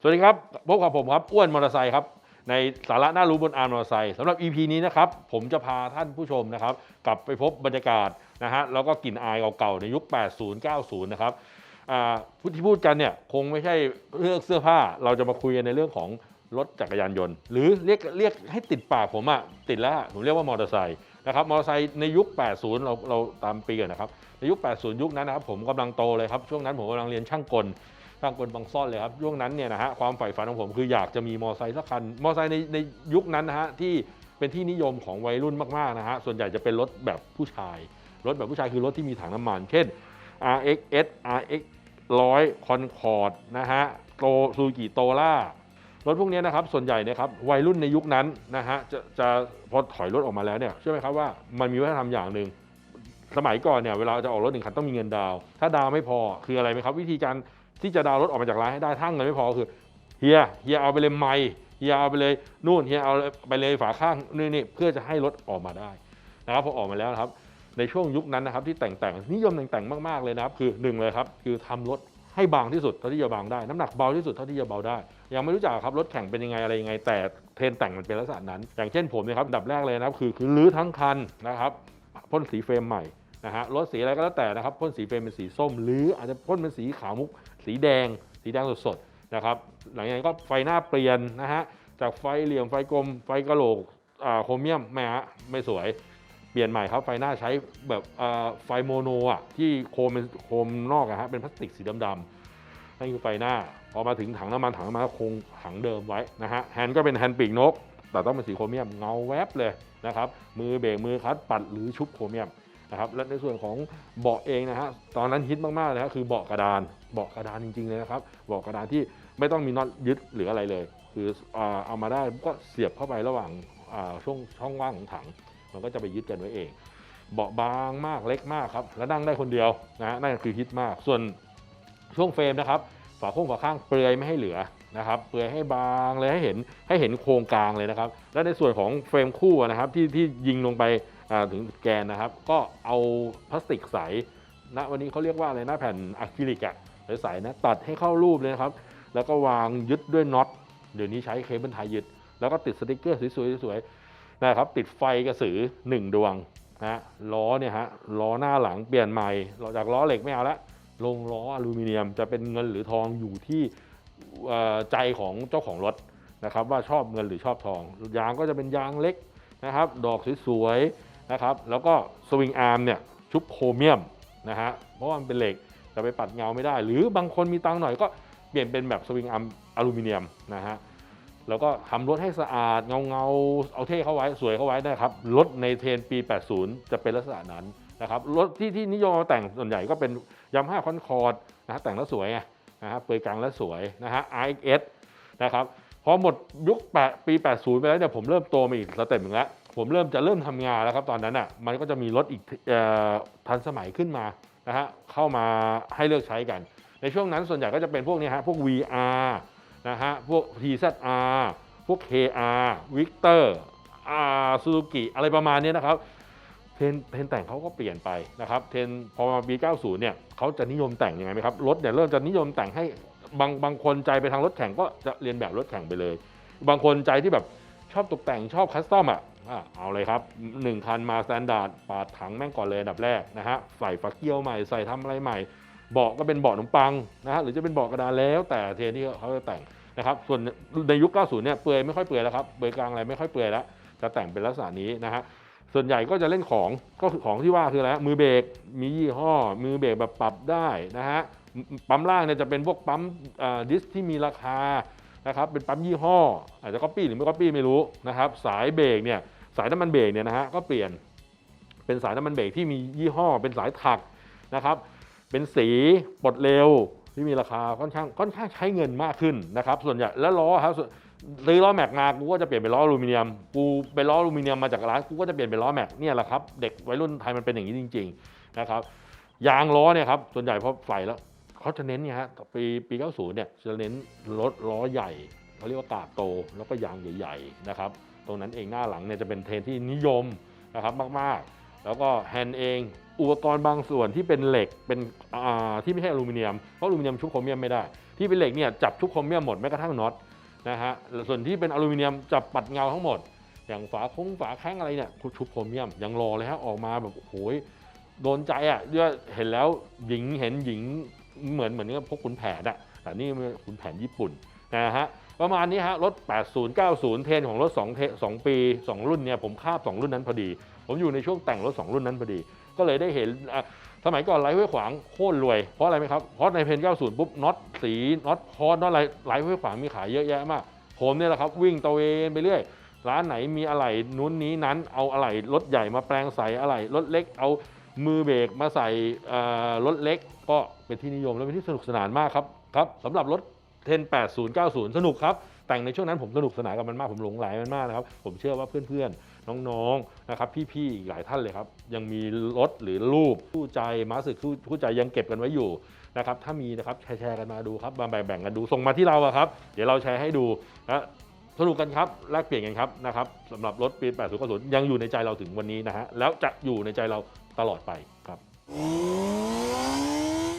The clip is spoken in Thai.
สวัสดีครับ พบกับผมครับ อ้วนมอเตอร์ไซค์ครับ ในสาระน่ารู้บนอาร์มมอเตอร์ไซค์สำหรับ EP นี้นะครับ ผมจะพาท่านผู้ชมนะครับ กลับไปพบบรรยากาศนะฮะแล้วก็กลิ่นอายเก่าๆ ในยุค 80 90 นะครับพูดที่พูดกันเนี่ยคงไม่ใช่เรื่องเสื้อผ้าเราจะมาคุยกันในเรื่องของรถจักรยานยนต์ หรือเรียกเรียกให้ติดปากผมอะติดแล้วผมเรียกว่ามอเตอร์ไซค์นะครับมอเตอร์ไซค์ในยุค 80 เราเราตามปีกันนะครับในยุค 80 ยุคนั้นนะครับผมกำลังโตเลยครับช่วงนั้นผมกำลังเรียนช่างกล ช่างกลบางซ่อนเลยครับช่วงนั้นเนี่ยนะฮะความใฝ่ฝันของผมคืออยากจะมีมอเตอร์ไซค์สักคันมอเตอร์ไซค์ในในยุคนั้นนะฮะที่เป็นที่นิยมของวัยรุ่นมากๆนะฮะส่วนใหญ่จะเป็นรถแบบผู้ชาย รถแบบผู้ชายคือรถที่มีถังน้ำมันเช่น RX S RX 100 Concord นะฮะโตซูกิโตล่ารถพวกนี้นะครับส่วนใหญ่เนะครับวัยรุ่นในยุคนั้นนะฮะจะจะพอถอยรถออกมาแล้วเนี่ยเชื่อไหมครับว่ามันมีวัฒนธรรมอย่างหนึ่งสมัยก่อนเนี่ยเวลาจะออกรถหนึ่งคันต้องมีเงินดาว ถ้าดาวไม่พอคืออะไรไหมครับ วิธีการ ที่จะดาวน์รถออกมาจากร้านให้ได้ถ้าเงินไม่พอคือเฮียเฮียเอาไปเลยไม่เฮียเอาไปเลยนู่นเฮียเอาไปเลยฝาข้างนี่นี่เพื่อจะให้รถออกมาได้นะครับพอออกมาแล้วครับ ในช่วงยุคนั้นนะครับที่แต่งแต่งนิยมแต่งแต่งมากๆเลยนะครับ คือหนึ่งเลยครับคือทำรถให้บางที่สุดเท่าที่จะบางได้น้ำหนักเบาที่สุดเท่าที่จะเบาได้ ยังไม่รู้จักครับรถแข่งเป็นยังไงอะไรยังไง แต่เทรนแต่งมันเป็นลักษณะนั้น อย่างเช่นผมนี่ยครับดับแรกเลยนะครับคือคือรื้อทั้งคันนะครับพ่นสีเฟรมใหม่ นะฮะรถสีอะไรก็แล้วแต่นะครับพ่นสีเป็นเป็นสีส้ม หรืออาจจะพ่นเป็นสีขาวมุก สีแดง สีแดงสดๆนะครับหลังจากนั้นก็ไฟหน้าเปลี่ยนนะฮะจากไฟเหลี่ยมไฟกลมไฟกระโหลกอ่าโครเมียมไม่ฮะไม่สวยเปลี่ยนใหม่ครับไฟหน้าใช้แบบอ่าไฟโมโนอะที่โคมเป็นโคมนอกอะฮะเป็นพลาสติกสีดำๆนั่นคือไฟหน้าพอมาถึงถังน้ำมันถังน้ำมันคงถังเดิมไว้นะฮะแฮนด์ก็เป็นแฮนด์ปีกนกแต่ต้องเป็นสีโครเมียมเงาแวบเลยนะครับมือเบรกมือคลัตช์ปัดหรือชุบโครเมียม นะครับและในส่วนของเบาะเองนะฮะตอนนั้นฮิตมากๆเลยครับคือเบาะกระดานเบาะกระดานจริงๆเลยนะครับเบาะกระดานที่ไม่ต้องมีน็อตยึดหรืออะไรเลย คือเอามาได้ก็เสียบเข้าไประหว่างช่วงช่องว่างของถัง มันก็จะไปยึดกันไว้เอง เบาะบางมากเล็กมากครับแล้วนั่งได้คนเดียวนะนั่นคือฮิตมากส่วนช่วงเฟรมนะครับฝาโค้งฝาข้างเปลือยไม่ให้เหลือนะครับเปลือยให้บางเลยให้เห็นให้เห็นโครงกลางเลยนะครับ และในส่วนของเฟรมคู่นะครับที่ที่ยิงลงไป ถึงแกนนะครับ ก็เอาพลาสติกใสณวันนี้เขาเรียกว่าอะไรนะแผ่นอะคริลิกอะใสๆนะตัดให้เข้ารูปเลยครับ แล้วก็วางยึดด้วยน็อตเดี๋ยวนี้ใช้เคเบิลไทยยึด แล้วก็ติดสติกเกอร์สวยๆสวยๆนะครับติดไฟกระสือ 1 ดวงนะล้อเนี่ยฮะล้อหน้าหลังเปลี่ยนใหม่จากล้อเหล็กไม่เอาละลงล้ออลูมิเนียมจะเป็นเงินหรือทองอยู่ที่ใจของเจ้าของรถนะครับว่าชอบเงินหรือชอบทอง ยางก็จะเป็นยางเล็กนะครับ ดอกสวย นะครับ แล้วก็สวิงอาร์มเนี่ยชุบโครเมียมนะฮะ เพราะว่ามันเป็นเหล็กจะไปปัดเงาไม่ได้ หรือบางคนมีตังหน่อยก็เปลี่ยนเป็นแบบสวิงอาร์มอลูมิเนียมนะฮะ แล้วก็ทำรถให้สะอาดเงาเงาเอาเท่เข้าไว้สวยเข้าไว้นะครับ รถในเทรนปี 80 จะเป็นลักษณะนั้นนะครับ รถที่ที่นิยมแต่งส่วนใหญ่ก็เป็นยามาฮ่าคอนคอร์ดนะฮะแต่งแล้วสวยไงนะฮะเปลือยกลางแล้วสวยนะฮะ RX นะครับพอหมดยุคแปดปี 80 ไปแล้วเนี่ยผมเริ่มโตมาอีกสเต็ปหนึ่งแล้ว ผมเริ่มจะเริ่มทำงานแล้วครับตอนนั้นอะมันก็จะมีรถอีกทันสมัยขึ้นมานะฮะเข้ามาให้เลือกใช้กัน ในช่วงนั้นส่วนใหญ่ก็จะเป็นพวกนี้ฮะพวก VR นะฮะพวก TZR พวก KR Victor อ่า Suzuki อะไรประมาณนี้นะครับเทนเทนแต่งเขาก็เปลี่ยนไปนะครับเทนพอมาปี90เนี่ยเขาจะนิยมแต่งยังไงไหมครับรถเนี่ยเริ่มจะนิยมแต่งให้บางบางคนใจไปทางรถแข่งก็จะเรียนแบบรถแข่งไปเลย บางคนใจที่แบบ อบตกแต่งชอบคัสตอมอะเอาเลยครับหนึ่งคันมาสแตนดาร์ดปาดถังแม่งก่อนเลยอันดับแรกนะฮะใส่ฝักเกี้ยวใหม่ใส่ทำอะไรใหม่เบาะก็เป็นเบาะขนมปังนะฮะหรือจะเป็นเบาะกระดาษแล้วแต่เทนที่เขาจะแต่งนะครับส่วนในยุค 90 เนี่ยเปลือยไม่ค่อยเปลือยแล้วครับเปลือยกลางอะไรไม่ค่อยเปลือยแล้วจะแต่งเป็นลักษณะนี้นะฮะส่วนใหญ่ก็จะเล่นของก็คือของที่ว่าคืออะไรมือเบรกมียี่ห้อ มือเบรกแบบปรับได้นะฮะปั๊มล่างเนี่ยจะเป็นพวกปั๊มดิสที่มีราคา นะครับเป็นปั๊มยี่ห้อ อาจจะก๊อปปี้หรือไม่ก๊อปปี้ไม่รู้นะครับสายเบรกเนี่ยสายน้ำมันเบรกเนี่ยนะฮะก็เปลี่ยนเป็นสายน้ำมันเบรกที่มียี่ห้อ เป็นสายถักนะครับเป็นสีปลดเร็วที่มีราคาค่อนข้างค่อนข้างใช้เงินมากขึ้นนะครับส่วนใหญ่แล้วล้อครับซื้อล้อแม็กมากูก็จะเปลี่ยนเป็นล้ออลูมิเนียม กูเป็นล้ออลูมิเนียมมาจากร้านกูก็จะเปลี่ยนเป็นล้อแม็กเนี่ยแหละครับเด็กวัยรุ่นไทยมันเป็นอย่างนี้จริง ๆนะครับยางล้อเนี่ยครับส่วนใหญ่พอใส่แล้ว เขาจะเน้นเนี่ยฮะปีปี 90 เนี่ยจะเน้นรถล้อใหญ่เขาเรียกว่ากาบโตแล้วก็ยางใหญ่ๆนะครับตรงนั้นเองหน้าหลังเนี่ยจะเป็นเทรนที่นิยมนะครับมากๆ แล้วก็แฮนด์เองอุปกรณ์บางส่วนที่เป็นเหล็กเป็นอ่าที่ไม่ใช่อลูมิเนียมเพราะอลูมิเนียมชุบโครเมียมไม่ได้ ที่เป็นเหล็กเนี่ยจับชุบโครเมียมหมดแม้กระทั่งน็อตนะฮะส่วนที่เป็นอลูมิเนียมจับปัดเงาทั้งหมด อย่างฝาคงฝาแข้งอะไรเนี่ยชุบโครเมียมยังรอเลยฮะออกมาแบบโอ้โหโดนใจอะด้วยเห็นแล้วหญิงเห็นหญิง เหมือนเหมือนกับพวกขุนแผนอะแต่นี่ขุนแผนญี่ปุ่นนะฮะประมาณนี้ฮะรถ 80 90 เทรนของรถ2เทสองปี 2 รุ่นเนี่ยผมคาบ 2 รุ่นนั้นพอดี ผมอยู่ในช่วงแต่งรถ 2 รุ่นนั้นพอดี ก็เลยได้เห็นสมัยก่อนไลฟ์ห้วยขวางโคตรรวย เพราะอะไรไหมครับ เพราะในเพน90 ปุ๊บน็อตสีน็อตพอน็อตอะไรไลฟ์ห้วยขวางมีขายเยอะแยะมาก ผมเนี่ยแหละครับวิ่งตะเวนไปเรื่อย ร้านไหนมีอะไหล่นู้นนี้นั้นเอาอะไหล่รถใหญ่มาแปลงใส่อะไหล่รถเล็กเอา มือเบรกมาใส่รถเล็ก ก็เป็นที่นิยมและเป็นที่สนุกสนานมากครับครับสำหรับรถเทน80 90 สนุกครับ แต่งในช่วงนั้นผมสนุกสนานกับมันมากผมหลงไหลมันมากนะครับ ผมเชื่อว่าเพื่อนๆ น้องๆนะครับพี่ๆอีกหลายท่านเลยครับ ยังมีรถหรือรูปคู่ใจมาสึกคู่ใจยังเก็บกันไว้อยู่นะครับถ้ามีนะครับแชร์กันมาดูครับมาแบ่งๆกันดูส่งมาที่เราครับเดี๋ยวเราแชร์ให้ดูนะสนุกกันครับแลกเปลี่ยนกันครับนะครับสำหรับรถปี 80 90 ยังอยู่ในใจเราถึงวันนี้นะฮะแล้วจะอยู่ในใจเรา ตลอดไปครับ